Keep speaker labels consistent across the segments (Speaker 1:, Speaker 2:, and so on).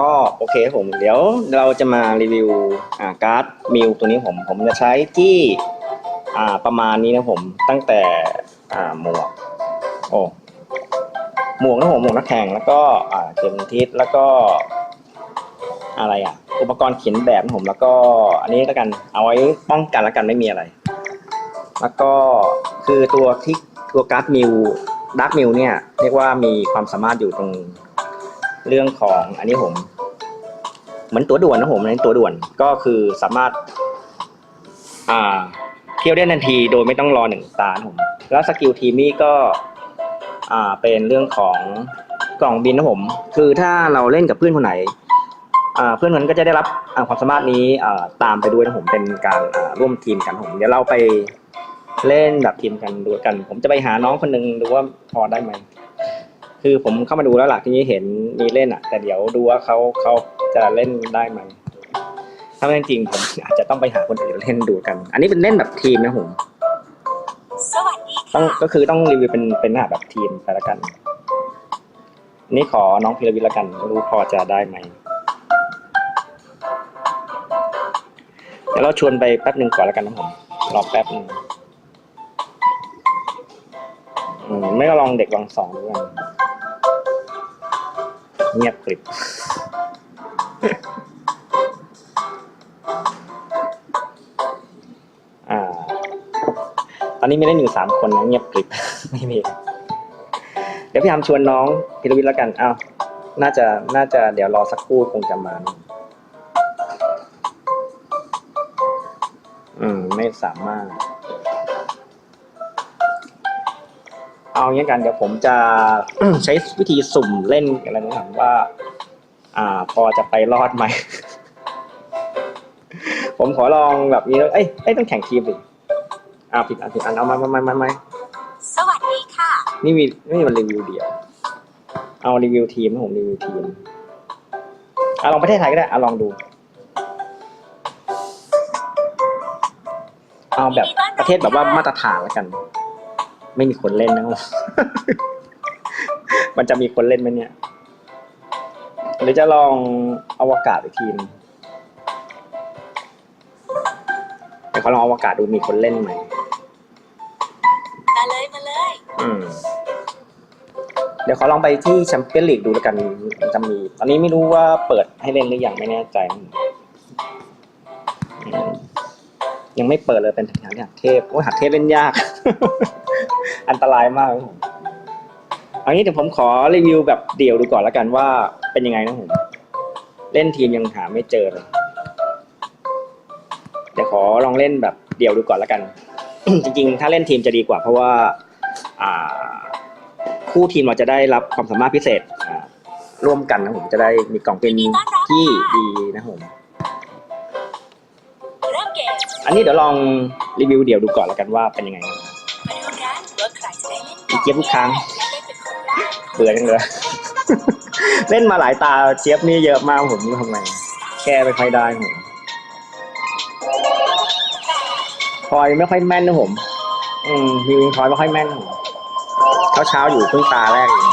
Speaker 1: ก็โอเคผมเดี๋ยวเราจะมารีวิวอ่าการ์ดมิวตัวนี้ผมผมจะใช้ที่อ่าประมาณนี้นะผมตั้งแต่อ่าหมวกโอ้หมวกนะผมหมวกนักแข่งแล้วก็อ่าเข็มทิศแล้วก็อะไรอะ อุปกรณ์เขียนแบบนะผมแล้วก็อันนี้แล้วกันเอาไว้ป้องกันแล้วกันไม่มีอะไร แล้วก็คือตัวที่ตัวการ์ดมิวดักมิวเนี่ยเรียกว่ามีความสามารถอยู่ตรง เรื่องของอันนี้ผมเหมือนตัวด่วนนะผมอันนี้ตัวด่วนก็คือสามารถ อ่า เที่ยวได้ทันทีโดยไม่ต้องรอหนึ่งตาผมแล้วสกิลทีมนี่ก็ อ่าเป็นเรื่องของกล่องบินนะผม คือถ้าเราเล่นกับเพื่อนคนไหนอ่าเพื่อนคนนั้นก็จะได้รับความสามารถนี้อ่ตามไปด้วยนะผมเป็นการอ่าร่วมทีมกันผมเดี๋ยวเราไปเล่นแบบทีมกันดูกัน ผมจะไปหาน้องคนหนึงดูว่าพอได้ไหม คือผมเข้ามาดูแล้วหลักที่นี้เห็นมีเล่นอะ แต่เดี๋ยวดูว่าเขาเขาจะเล่นได้ไหมถ้าไม่จริงผมอาจจะต้องไปหาคนอื่นเล่นดูกัน อันนี้เป็นเล่นแบบทีมนะผม
Speaker 2: สวัสดี
Speaker 1: ต้อง
Speaker 2: ค่ะ
Speaker 1: ก็คือต้องรีวิวเป็นเป็นหน้าแบบทีมไปละกัน นี่ขอน้องพีรวิทย์ละกันไม่รู้พอจะได้ไหมเดี๋ยวเราชวนไปแป๊บหนึ่งก่อนละกันนะผมรอแป๊บหนึ่งอืมไม่ก็ลองเด็กลองสองดูกัน เงียบกริบตอนนี้มีเล่นอยู่สามคนนะเงียบกริบไม่มี เดี๋ยวพี่ยามชวนน้องพิรวิทย์แล้วกันอ้าวน่าจะน่าจะเดี๋ยวรอสักครู่คงจะมาอืม ไม่สามารถ เอางี้กันเดี๋ยวผมจะใช้วิธีสุ่มเล่นอะไรนะครับว่า อ่า พอจะไปรอดไหม ผมขอลองแบบนี้แล้วเอ้ยเอ้ยต้องแข่งทีมดิอ้าวผิดอันผิดอันเอามามามามามา
Speaker 2: สวัสดีค่ะ
Speaker 1: นี่มีนี่มันรีวิวเดียว เอารีวิวทีมนะผมรีวิวทีมเอาลองประเทศไทยก็ได้เอาลองดู เอาแบบประเทศแบบว่ามาตรฐานแล้วกัน ไม่มีคนเล่นนะครับมันจะมีคนเล่นไหมเนี่ยหรือจะลองอวกาศอีกทีมงเดี๋ยวเขาลองอวกาศดูมีคนเล่นไหม
Speaker 2: มาเลยมาเลย
Speaker 1: อืมเดี๋ยวขอลองไปที่แชมเปี้ยนลีกดูแล้วกันมันจะมี ตอนนี้ไม่รู้ว่าเปิดให้เล่นหรือยังไม่แน่ใจอืมยังไม่เปิดเลยเป็นฐานหักเทพโอ้ยหักเทพเล่นยาก อันตรายมากครับผมเอางี้เดี๋ยวผมขอรีวิวแบบเดี่ยวดูก่อนแล้วกันว่าเป็นยังไงนะผม เล่นทีมยังหาไม่เจอเลยเดี๋ยวขอลองเล่นแบบเดี่ยวดูก่อนแล้วกัน จริงๆ ถ้าเล่นทีมจะดีกว่า เพราะว่าอ่าคู่ทีมเราจะได้รับความสามารถพิเศษร่วมกันนะผมจะได้มีกล่องเป็นที่ดีนะผม
Speaker 2: เริ่มเกม
Speaker 1: อันนี้เดี๋ยวลองรีวิวเดี่ยวดูก่อนแล้วกันว่าเป็นยังไงนะ
Speaker 2: เจี๊
Speaker 1: ยบทุกครั้ง
Speaker 2: เบื่
Speaker 1: อจังเลยเล่นมาหลายตาเจี๊ยบนี่เยอะมากผมทำไงแก้ไม่ค่อยได้ผมพอยไม่ค่อยแม่นนะผม อืมฮิวพลอยไม่ค่อยแม่นผมเช้าเช้าอยู่เพิ่งตาแรกเอง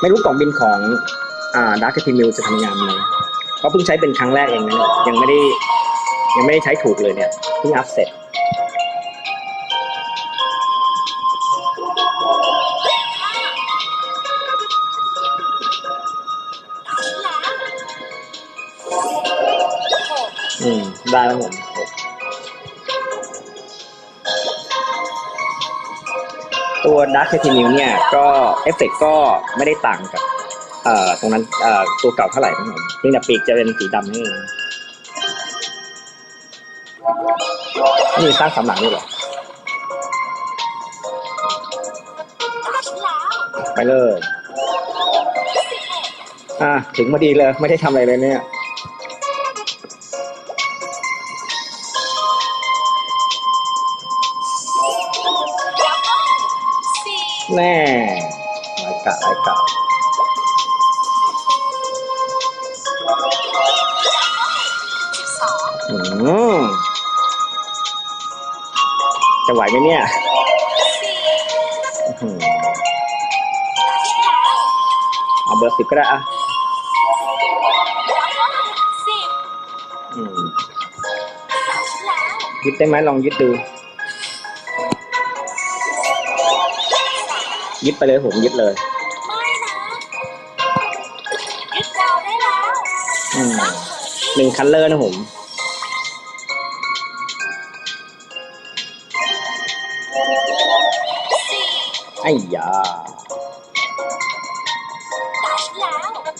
Speaker 1: ไม่รู้กล่องบินของ อ่าดักทีมิวจะทำงานไหม เพราเพิ่งใช้เป็นครั้งแรกเองนะยังไม่ได้ยังไม่ได้ใช้ถูกเลยเนี่ยเพิ่งอัพเสร็จอืม ได้แล้วผมตัว Dark t i t a n i u m เนี่ย ก็เอฟเฟกก็ไม่ได้ต่างกับ เอ่อตรงนั้นเอ่อตัวเก่าเท่าไหร่ครับผมเพียงแต่ปีกจะเป็นสีดำนี่เองนี่สร้างสามหลังด้วยเหรอ
Speaker 2: ตาฉันแล้ว
Speaker 1: ไปเลยอะถึงพอดีเลยไม่ได้ทำอะไรเลยเนี่ย แน่รายกะรายกะ จะไหวไหมเนี่ย
Speaker 2: เอาเบ
Speaker 1: อร์สิบก็ได้อะยึดได้ไหมลองยึดดู ยึดไปเลยผมยึดเลยหนึ่งคันเลอร์นะผม ไอ้ยา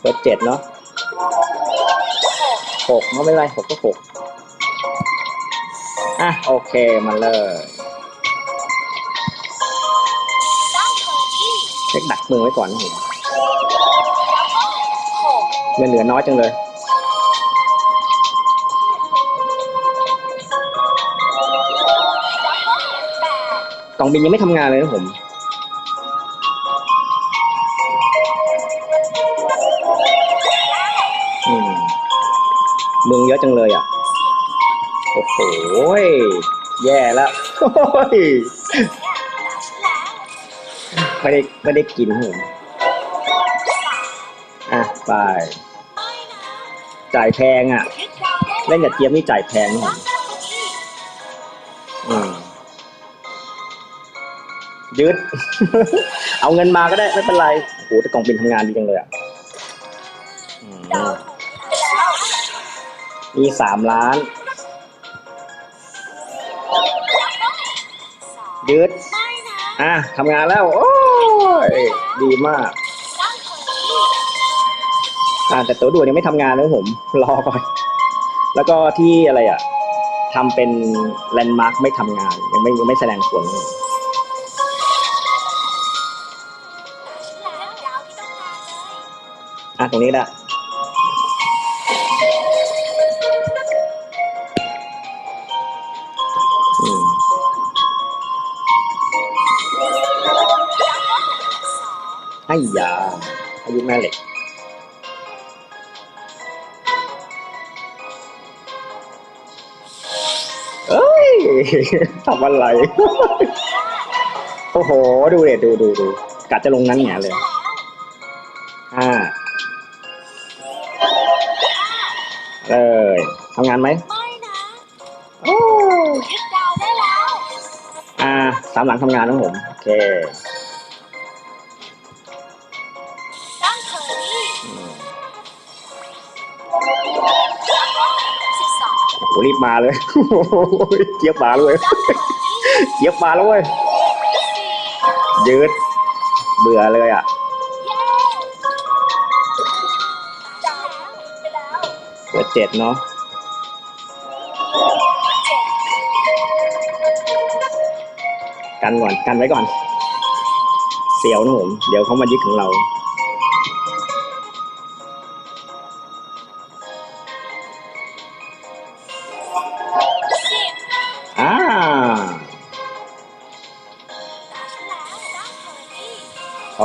Speaker 1: เบอร์เจ็ดเนาะ
Speaker 2: หก
Speaker 1: หกไม่เป็นไรหกก็หกอะโอเคมาเลย
Speaker 2: เช็
Speaker 1: คดักมือไว้ก่อนนะผมเงินเหลือน้อยจังเลยกล่องบินยังไม่ทำงานเลยนะผม มืองเยอะจังเลยอะ โอ้โห แย่แล้วไม่ได้ไม่ได้กินผมอะไป จ่ายแพงอะ
Speaker 2: ได้
Speaker 1: เล่นกับเจี๊ยบนี่จ่ายแพงผม
Speaker 2: อื
Speaker 1: มยึดเอาเงินมาก็ได้ไม่เป็นไร โอ้โหแต่กล่องบินทำงานดีจังเลยอะ มีสามล้าน ยึด อะทำงานแล้ว โอ้ย ดีมาก
Speaker 2: อ่า
Speaker 1: แต่ตัวด่วนยังไม่ทำงานนะผม รอก่อน แล้วก็ที่อะไรอะทำเป็นแลนด์มาร์คไม่ทำงาน ยังไม่ยังไม่แสดงผลอะตรงนี้แหละ ไอ้ยาอายุแม่เหล็กเอ้ยทำอะไร โอ้โห ดูเด็ดดูดูดูกะจะลงนั้นแหงเลยห้าเลยทำงานไหม
Speaker 2: ไม่นะ
Speaker 1: โอ้
Speaker 2: ยึดดาวได้แล้ว
Speaker 1: อ่า สามหลังทำงานนะผม โอเค โอ้โหรีบมาเลยเจี๊ยบมาเลย
Speaker 2: เจี๊
Speaker 1: ยบมาแล้วเว้ยยืดเบื่อเลยอะ
Speaker 2: เบ
Speaker 1: อร์เจ็ดเนาะกันก่อนกันไว้ก่อน เสียวนะผม เดี๋ยวเขามายึดของเรา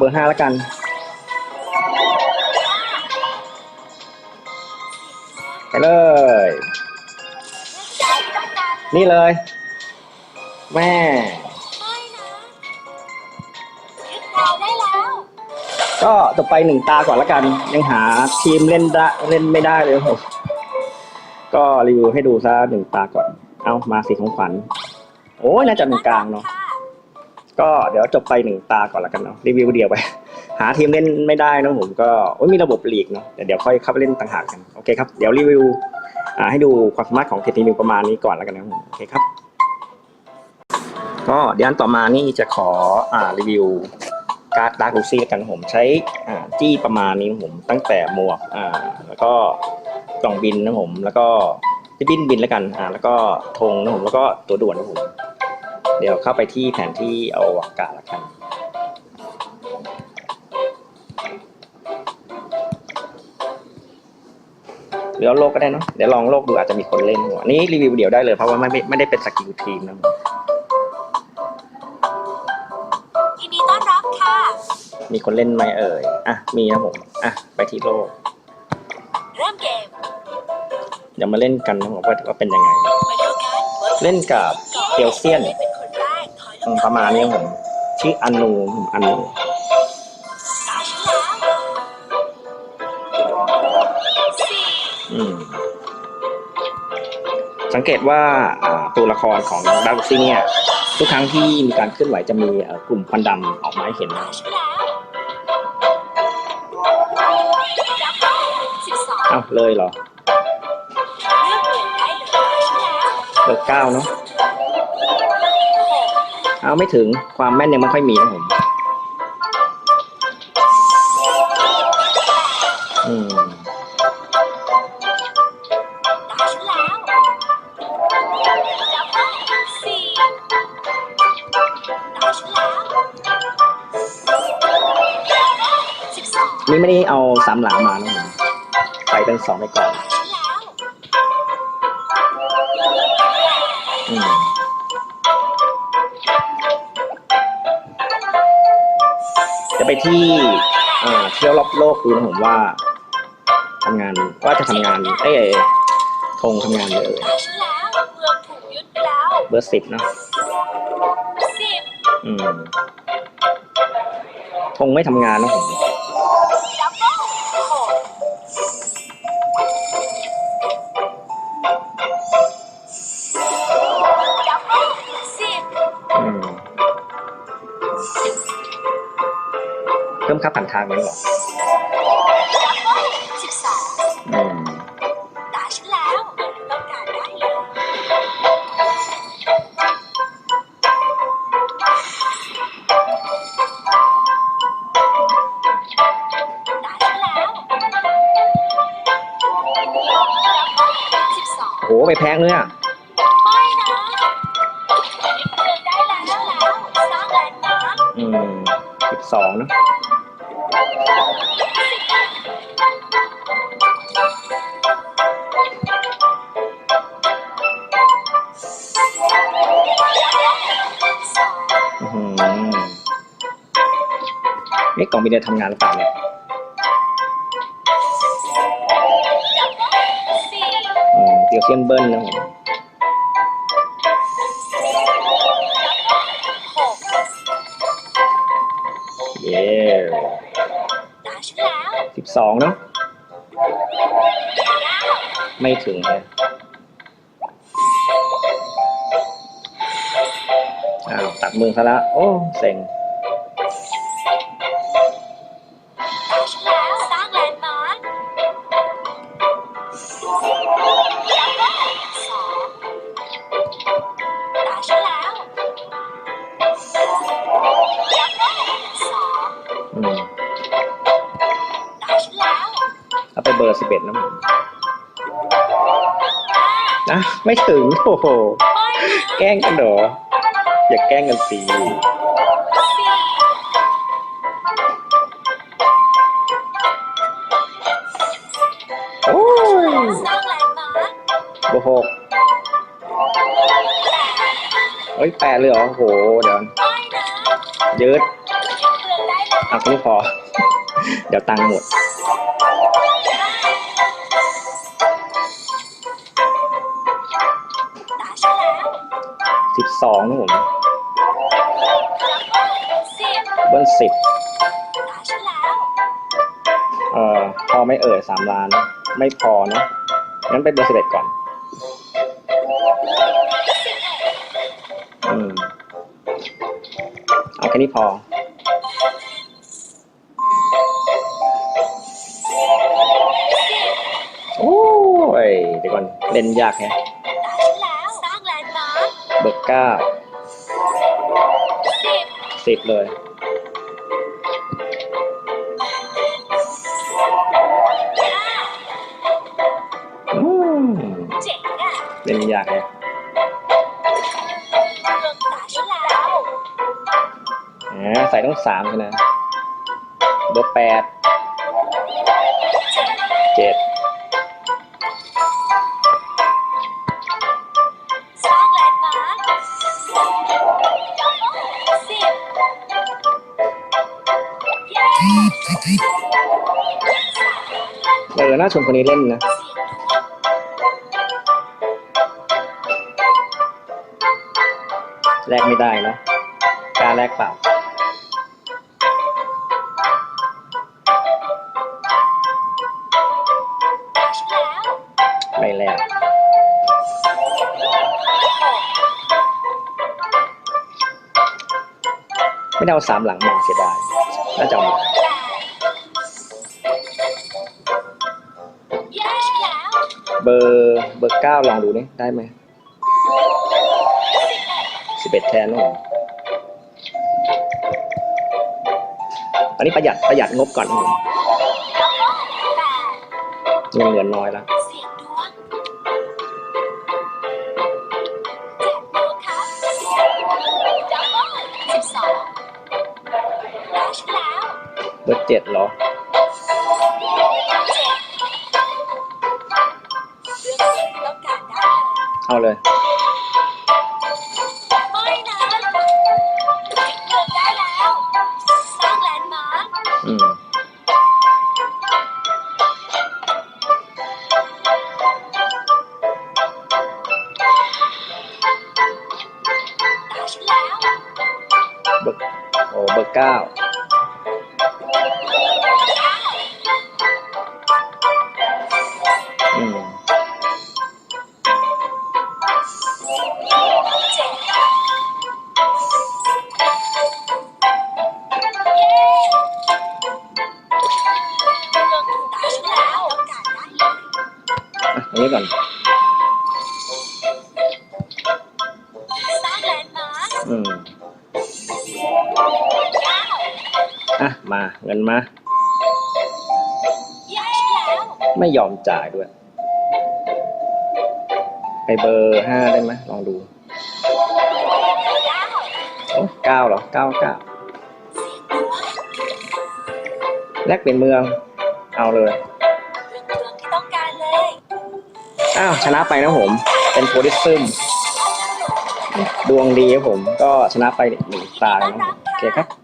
Speaker 2: เบ
Speaker 1: อร์ห้าแล้วกัน ไปเลย
Speaker 2: ดาวที่ต้องการเลย
Speaker 1: นี่เลย แม่
Speaker 2: ไม่นะยึดดาวได้แล้ว
Speaker 1: ก็จะไปหนึ่งตาก่อนละกัน ยังหาทีมเล่นได้เล่นไม่ได้เลยครับผมก็รีวิวให้ดูซะหนึ่งตาก่อน เอามาสีของขวัญโอ้ยน่าจะตรงกลางเนาะ
Speaker 2: ค่ะ
Speaker 1: ก็เดี๋ยวจบไปหนึ่งตาก่อนละกันเนาะรีวิวเดียวไป หาทีมเล่นไม่ได้นะผมก็โอ้ยมีระบบลีกเนาะแต่เดี๋ยวค่อยเข้าไปเล่นต่างหากกันโอเคครับเดี๋ยวรีวิวให้ดูความสามารถของเทปนิวประมาณนี้ก่อนแล้วกันนะผมโอเคครับ ก็เดี๋ยวอันต่อมานี่จะขออ่ารีวิวการ์ดดาร์กลูซี่กันนะครับผมใช้อ่าจี้ประมาณนี้ผมตั้งแต่หมวกอ่าแล้วก็กล่องบินนะผมแล้วก็ที่บินบินแล้วกันอ่าแล้วก็ธงนะผมแล้วก็ตัวด่วนนะผม เดี๋ยวเข้าไปที่แผนที่เอาอากาศละกัน หรือเอาโลกก็ได้เนาะเดี๋ยวลองโลกดูอาจจะมีคนเล่นอันนี้รีวิวเดี่ยวได้เลยเพราะว่าไม่ไม่ไม่ได้เป็นสกิลทีมนะ
Speaker 2: ยินดีต้อนรับค่ะ
Speaker 1: มีคนเล่นไหมเอ่ย อะ มีนะผม อะ ไปที่โลก
Speaker 2: เริ่มเกม
Speaker 1: เดี๋ยวมาเล่นกันนะผมว่าว่าเป็นยังไง
Speaker 2: มาดูกันว่า
Speaker 1: เล่นกับเอลเซียน
Speaker 2: ล่เประ
Speaker 1: มาณนี้ผมชื่ออนูผมอนู
Speaker 2: อันแล้วสี่
Speaker 1: อืมสังเกตว่าตัวละครของดาร์ซิงเนี่ยทุกครั้งที่มีการเคลื่อนไหวจะมีกลุ่มควันดำออกมาให้เห็น
Speaker 2: เบิ้ลสิบสอง
Speaker 1: อ้าวเลยเหรอ
Speaker 2: เลือกเปลี่ยนได้เลยตา
Speaker 1: เบอร์เก้าเนาะ เอาไม่ถึงความแม่นยังไม่ค่อยมีนะผมอืม
Speaker 2: ตาฉันแล้วดับเบิ้ลสี่ตาฉันแล้วสิบสอง
Speaker 1: นี่ไม่ได้เอาสามหลังมานะผมไปเป็นสองไปก่อน
Speaker 2: ตาฉันแล้ว
Speaker 1: อืม จะไปที่เอ่อเที่ยวรอบโลกดูนะผมว่าทำงานว่าจะทำงานเอ้ยธงทำงานเลย
Speaker 2: ตาฉันแล้วเมืองถูกยึดไปแล้ว
Speaker 1: เบอร์สิบเนอะ
Speaker 2: สิบ
Speaker 1: อืมธงไม่ทำงานนะผม ค่าผ่านทางนั้นเหรอ
Speaker 2: ดับเบิ้ลสิบสอง
Speaker 1: อืม
Speaker 2: ตาฉันแล้วต้องการได้เลยตาฉันแล้วสิบสอง
Speaker 1: โหไปแพงเลยอะ
Speaker 2: ไม่นะเดินได้แล้วแล้วสร้างแลนด์มาร์ค
Speaker 1: อืมสิบสองเนอะ กล่องมีเดียทำงานหรือเปล่าเนี่ย
Speaker 2: สี่
Speaker 1: อืมเดี๋ยวเซียนเบิ้ลนะผม
Speaker 2: หก
Speaker 1: เย้
Speaker 2: ตาฉันแล้ว
Speaker 1: สิบสองเนาะ
Speaker 2: เก้า
Speaker 1: ไม่ถึงเลยอ้าวตัดมือซะละโอ้ เซ็ง บอร์สิบเอ็ดนะผม
Speaker 2: ห้า
Speaker 1: นะไม่ถึงโอ้โหแกล้งกันเหรออย่าแกล้งกันสิโอ้ย
Speaker 2: แลนด์มาร์ค
Speaker 1: โอ้โหกเฮ้ยแปดเลยเหรอโอ้โหเดี๋ยวยืด
Speaker 2: อนได้แล้ว
Speaker 1: เอาแค่นี้พอเดี๋ยวตังค์หมด สองนะผม
Speaker 2: สิบ
Speaker 1: เบิ้ลสิบเอ่อพอไม่เอ่ยสามล้าน ไม่พอนะ งั้นไปเบอร์สิบเอ็ดก่อน อืม เอาแค่นี้พอ โอ้ยเดี๋ยวก่อน เล่นยากแฮะ บอร์เก้า
Speaker 2: สิบ
Speaker 1: สิบเลย
Speaker 2: ห้า
Speaker 1: อืม
Speaker 2: เจ็ดอะ
Speaker 1: เล่นยากแฮะ
Speaker 2: เรื่องตาฉันแล้ว
Speaker 1: อ่าใส่ต้องสามใช่ไหมเบอร์แปด
Speaker 2: น่า
Speaker 1: ชมคนนี้เล่นนะแลกไม่ได้เนาะการแลกเปล่าไม่แลกไม่ได้เอาสามหลังมาเสียดายน่าจะเอา อร์เบอร์เก้าลองดูนี่ได้ไหมสิบเอ็ดแทนนะผมอันนี้ประหยัดประหยัดงบก่อนนะผม
Speaker 2: แปด
Speaker 1: เงินเหลือน้อยแล้ว
Speaker 2: เสียงดวงแจกโบครับดับเบิ้ลสิบสองได้ชแล้ว
Speaker 1: เบอร์เจ็ดเหรอ
Speaker 2: เลย
Speaker 1: เอาเลย
Speaker 2: ไม่นะเลือกได้แล้วสร้างแลนด์มาร์ค
Speaker 1: อืม
Speaker 2: ได้ชแล้ว
Speaker 1: เบอร์โอ้เบอร์เก้า นี้ก่อน
Speaker 2: สร้างแลนด์มาร์ค
Speaker 1: อืม
Speaker 2: เก้า
Speaker 1: อะมาเงินมา
Speaker 2: แย่แล้ว
Speaker 1: ไม่ยอมจ่ายด้วย ไปเบอร์ห้าได้ไหมลองดู
Speaker 2: เก้า
Speaker 1: โอ้เก้าเหรอเก้าเก้า
Speaker 2: เสียงดวง
Speaker 1: แลกเป็นเมือง เอา
Speaker 2: เลย
Speaker 1: อ้าวชนะไปนะผม เป็นโพลิซึมดวงดีครับผม ก็ชนะไปหนึ่งตาแล้วนะโอเคครับ